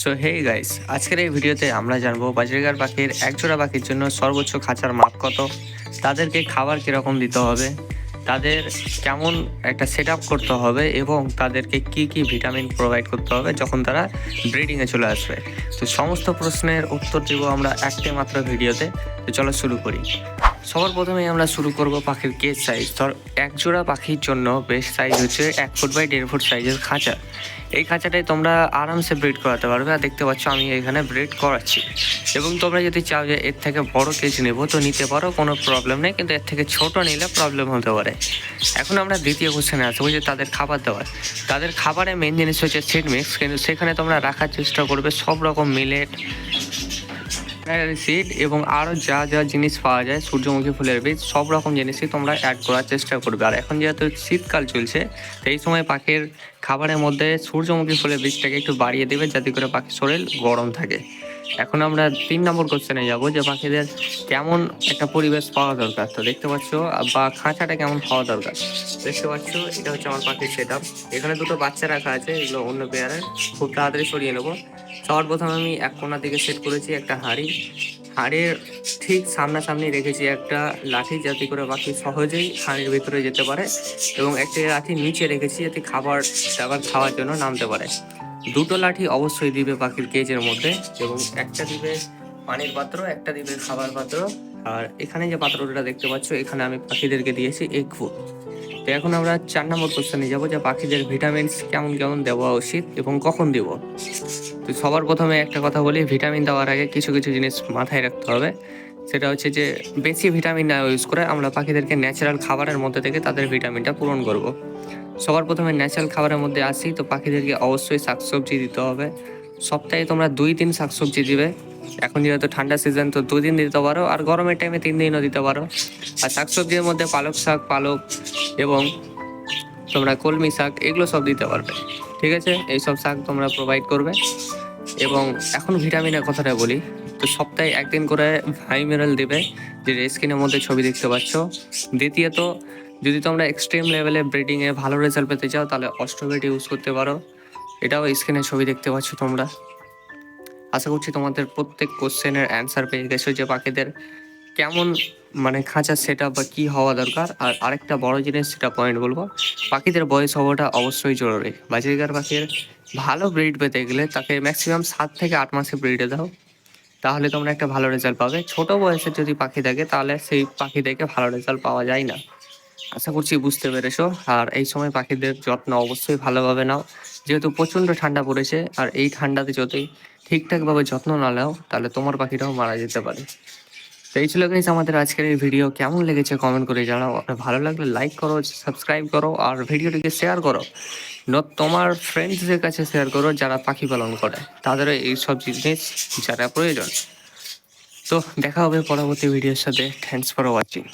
So hey guys আজকের এই ভিডিওতে আমরা জানব বাজরিগার পাখির একজোড়া পাখির জন্য সর্বোচ্চ খাঁচার মাপ কত, তাদেরকে খাবার কীরকম দিতে হবে, তাদের কেমন একটা সেট করতে হবে এবং তাদেরকে কি কি ভিটামিন প্রোভাইড করতে হবে যখন তারা ব্রিডিংয়ে চলে আসবে। তো সমস্ত প্রশ্নের উত্তর দেবো আমরা একটি মাত্র ভিডিওতে। তো চলো শুরু করি। সবার প্রথমেই আমরা শুরু করব পাখির কেজ সাইজ ধর একজোড়া পাখির জন্য বেস্ট সাইজ হচ্ছে এক ফুট বাই দেড় ফুট সাইজের খাঁচা। এই খাঁচাটাই তোমরা আরামসে ব্রিড করাতে পারবে আর দেখতে পাচ্ছ আমি এখানে ব্রিড করাচ্ছি। এবং তোমরা যদি চাও যে এর থেকে বড় কেজ নেব, তো নিতে পারো, কোনো প্রবলেম নেই, কিন্তু এর থেকে ছোট নিলে প্রবলেম হতে পারে। এখন আমরা দ্বিতীয় কোশ্চেনে আসব যে তাদের খাবার দেওয়ার তাদের খাবারে মেন জিনিস হচ্ছে সিড মিক্স কিন্তু সেখানে তোমরা রাখার চেষ্টা করবে সব রকম মিলেট সিড এবং আরও যা যা জিনিস পাওয়া যায়, সূর্যমুখী ফুলের বীজ, সব রকম জিনিসই তোমরা অ্যাড করার চেষ্টা করবে। আর এখন যেহেতু শীতকাল চলছে, তো এই সময় পাখির খাবারের মধ্যে সূর্যমুখী ফুলের বীজটাকে একটু বাড়িয়ে দেবে, যাতে করে পাখির শরীর গরম থাকে। এখন আমরা তিন নম্বর কোশ্চেনে যাব, যে পাখিদের কেমন একটা পরিবেশ পাওয়া দরকার? তো দেখতে পাচ্ছ, বা খাঁচাটা কেমন পাওয়া দরকার? দেখতে পাচ্ছ, এটা হচ্ছে আমার পাখির সেট এখানে দুটো বাচ্চা রাখা আছে, এগুলো অন্য পেয়ারের খুব তাড়াতাড়ি সরিয়ে নেব। সবার প্রথমে আমি এক কোনা দিকে সেট করেছি একটা হাঁড়ি। হাঁড়ির ঠিক সামনাসামনি রেখেছি একটা লাঠি যাতে করে পাখি সহজেই হাঁড়ির ভিতরে যেতে পারে এবং একটা লাঠি নিচে রেখেছি যাতে খাবার দাবার খাওয়ার জন্য নামতে পারে। দুটো লাঠি অবশ্যই দিবে পাখির কেজের মধ্যে এবং একটা দিবে পানির পাত্র, একটা দিবে খাবার পাত্র। আর এখানে যে পাত্রটা দেখতে পাচ্ছ, এখানে আমি পাখিদেরকে দিয়েছি এগ ফুড তো এখন আমরা চার নম্বর কোশ্চেনে যাব যে পাখিদের ভিটামিনস কেমন কেমন দেওয়া উচিত এবং কখন দেব? তো সবার প্রথমে একটা কথা বলি ভিটামিন দেওয়ার আগে কিছু কিছু জিনিস মাথায় রাখতে হবে। সেটা হচ্ছে যে বেশি ভিটামিন না ইউজ করে আমরা পাখিদেরকে ন্যাচারাল খাবারের মধ্যে থেকে তাদের ভিটামিনটা পূরণ করব। সবার প্রথমে ন্যাচারাল খাবারের মধ্যে আসি, তো পাখিদেরকে অবশ্যই শাকসবজি দিতে হবে। সপ্তাহে তোমরা দুই দিন শাকসবজি দিবে। এখন যেহেতু ঠান্ডা সিজন তো দুই দিন দিতে পারো। আর গরমের টাইমে তিন দিনও দিতে পারো। আর শাকসবজির মধ্যে পালক শাক, পালক এবং তোমরা কলমি শাক, এগুলো সব দিতে পারবে। ঠিক আছে? এইসব শাক তোমরা প্রোভাইড করবে। এবং এখন ভিটামিনের কথাটা বলি। তো সপ্তাহে একদিন করে ভাই মিনারেল দেবে, যে স্কিনের মধ্যে ছবি দেখতে পাচ্ছ। দ্বিতীয়ত, যদি তোমরা এক্সট্রিম লেভেলে ব্রিডিংয়ে ভালো রেজাল্ট পেতে চাও, তাহলে অস্ট্রোবেট ইউজ করতে পারো। এটাও স্ক্রিনের ছবি দেখতে পাচ্ছ তোমরা। আশা করছি তোমাদের প্রত্যেক কোশ্চেনের অ্যান্সার পেয়ে গেছো যে পাখিদের কেমন মানে খাঁচার সেট বা কী হওয়া দরকার। আর আরেকটা বড় জিনিস সেটা পয়েন্ট বলব পাখিদের বয়স হওয়াটা অবশ্যই জরুরি। বাজিকার পাখির ভালো ব্রিড পেতে গেলে তাকে ম্যাক্সিমাম সাত থেকে আট মাসে ব্রিডে দাও। তাহলে তোমরা একটা ভালো রেজাল্ট পাবে। ছোট বয়সের যদি পাখি থাকে, তাহলে সেই পাখি থেকে ভালো রেজাল্ট পাওয়া যায় না। আশা করছি বুঝতে পেরেছ। আর এই সময় পাখিদের যত্ন অবশ্যই ভালোভাবে নাও। যেহেতু প্রচণ্ড ঠান্ডা পড়েছে, আর এই ঠান্ডাতে যদি ঠিকঠাকভাবে যত্ন না নাও, তাহলে তোমার পাখিটাও মারা যেতে পারে। তো এই ছিল গাইজ আমাদের আজকের এই ভিডিও কেমন লেগেছে কমেন্ট করে জানাও। আর ভালো লাগলে লাইক করো সাবস্ক্রাইব করো, আর ভিডিওটিকে শেয়ার করো। ন তোমার ফ্রেন্ডসদের কাছে শেয়ার করো যারা পাখি পালন করে। তাদের এই সব জিনিস যারা প্রয়োজন। তো দেখা হবে পরবর্তী ভিডিওর সাথে। Thanks for watching